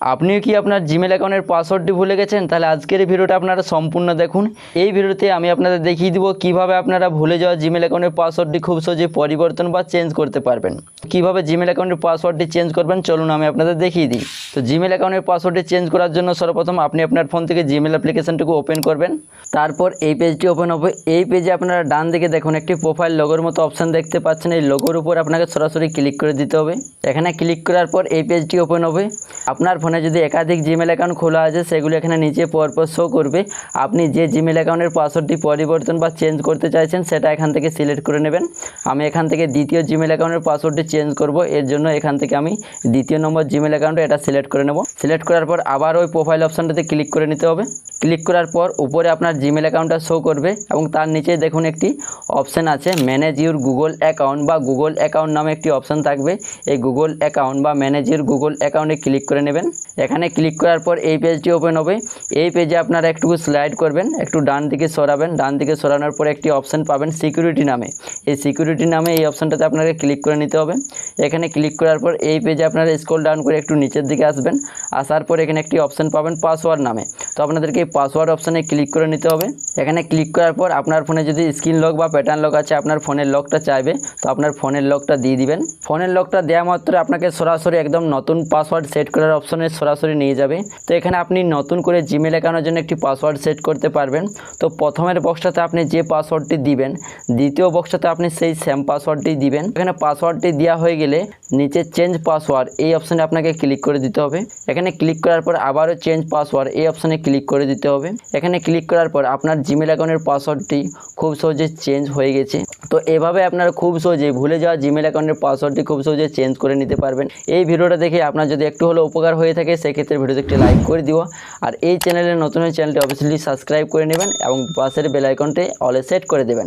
আপনিও কি আপনার জিমেল অ্যাকাউন্টের পাসওয়ার্ডটি ভুলে গেছেন? তাহলে আজকের ভিডিওটা আপনারা সম্পূর্ণ দেখুন। এই ভিডিওতে আমি আপনাদের দেখিয়ে দিব কীভাবে আপনারা ভুলে যাওয়া জিমেল অ্যাকাউন্টের পাসওয়ার্ডটি খুব সহজে পরিবর্তন বা চেঞ্জ করতে পারবেন। কীভাবে জিমেল অ্যাকাউন্টের পাসওয়ার্ডটি চেঞ্জ করবেন? চলুন আমি আপনাদের দেখিয়ে দিই। তো জিমেল অ্যাকাউন্টের পাসওয়ার্ডটি চেঞ্জ করার জন্য সর্বপ্রথম আপনি আপনার ফোন থেকে জিমেল অ্যাপ্লিকেশনটুকু ওপেন করবেন। তারপর এই পেজটি ওপেন হবে। এই পেজে আপনারা ডান দিকে দেখুন, একটি প্রোফাইল লোগোর মতো অপশন দেখতে পাচ্ছেন। এই লোগোর উপর আপনাকে সরাসরি ক্লিক করে দিতে হবে। এখানে ক্লিক করার পর এই পেজটি ওপেন হবে। আপনার ফোনে যদি একাধিক জিমেল অ্যাকাউন্ট খোলা আছে, সেগুলো এখানে নিচে পরপর শো করবে। আপনি যে জিমেল অ্যাকাউন্টের পাসওয়ার্ডটি পরিবর্তন বা চেঞ্জ করতে চাইছেন, সেটা এখান থেকে সিলেক্ট করে নেবেন। আমি এখান থেকে দ্বিতীয় জিমেল অ্যাকাউন্টের পাসওয়ার্ডটি চেঞ্জ করব। এর জন্য এখান থেকে আমি দ্বিতীয় নম্বর জিমেল অ্যাকাউন্টে এটা সিলেক্ট করে নেব। সিলেক্ট করার পর আবার ওই প্রোফাইল অপশানটাতে ক্লিক করে নিতে হবে। ক্লিক করার পর উপরে আপনার জিমেল অ্যাকাউন্টটা শো করবে এবং তার নিচে দেখুন একটি অপশান আছে ম্যানেজ ইউর গুগল অ্যাকাউন্ট বা গুগল অ্যাকাউন্ট নামে একটি অপশান থাকবে। এই গুগল অ্যাকাউন্ট বা ম্যানেজ ইউর গুগল অ্যাকাউন্টে ক্লিক করে নেবেন। এখানে ক্লিক করার পর এই পেজটি ওপেন হবে। এই পেজে আপনারা একটু স্লাইড করবেন, একটু ডান দিকে সরাবেন। ডান দিকে সরানোর পর একটি অপশান পাবেন সিকিউরিটি নামে। এই সিকিউরিটি নামে এই অপশানটাতে আপনাকে ক্লিক করে নিতে হবে। এখানে ক্লিক করার পর এই পেজে আপনারা স্ক্রল ডাউন করে একটু নিচের দিকে আসবেন। আসার পর এখানে একটি অপশান পাবেন পাসওয়ার্ড নামে। তো আপনাদেরকে পাসওয়ার্ড অপশানে ক্লিক করে নিতে হবে। এখানে ক্লিক করার পর আপনার ফোনে যদি স্ক্রিন লক বা প্যাটার্ন লক আছে, আপনার ফোনের লকটা চাইবে, তো আপনার ফোনের লকটা দিয়ে দিবেন। ফোনের লকটা দেওয়া মাত্র আপনাকে সরাসরি একদম নতুন পাসওয়ার্ড সেট করার অপশনে সরাসরি নিয়ে যাবে। তো এখানে আপনি নতুন করে জিমেল অ্যাকাউন্টের জন্য একটি পাসওয়ার্ড সেট করতে পারবেন। তো প্রথমের বক্সটাতে আপনি যে পাসওয়ার্ডটি দিবেন, দ্বিতীয় বক্সটাতে আপনি সেই সেম পাসওয়ার্ডটি দিবেন। এখানে পাসওয়ার্ডটি দেওয়া হয়ে গেলে নিচে চেঞ্জ পাসওয়ার্ড এই অপশানে আপনাকে ক্লিক করে দিতে হবে। এখানে ক্লিক করার পর আবারও চেঞ্জ পাসওয়ার্ড এই অপশানে ক্লিক করে দিতে হবে। এখানে ক্লিক করার পর আপনার জিমেল অ্যাকাউন্টের পাসওয়ার্ডটি খুব সহজে চেঞ্জ হয়ে গেছে। তো এভাবে আপনারা খুব সহজে ভুলে যাওয়া জিমেল অ্যাকাউন্টের পাসওয়ার্ডটি খুব সহজে চেঞ্জ করে নিতে পারবেন। এই ভিডিওটা দেখে আপনার যদি একটু হলেও উপকার হয়ে থাকে, সেক্ষেত্রে ভিডিওতে একটি লাইক করে দিও। আর এই চ্যানেলে নতুন চ্যানেলটি অবশ্যই সাবস্ক্রাইব করে নেবেন এবং পাশের বেল আইকনটি অলে সেট করে দেবেন।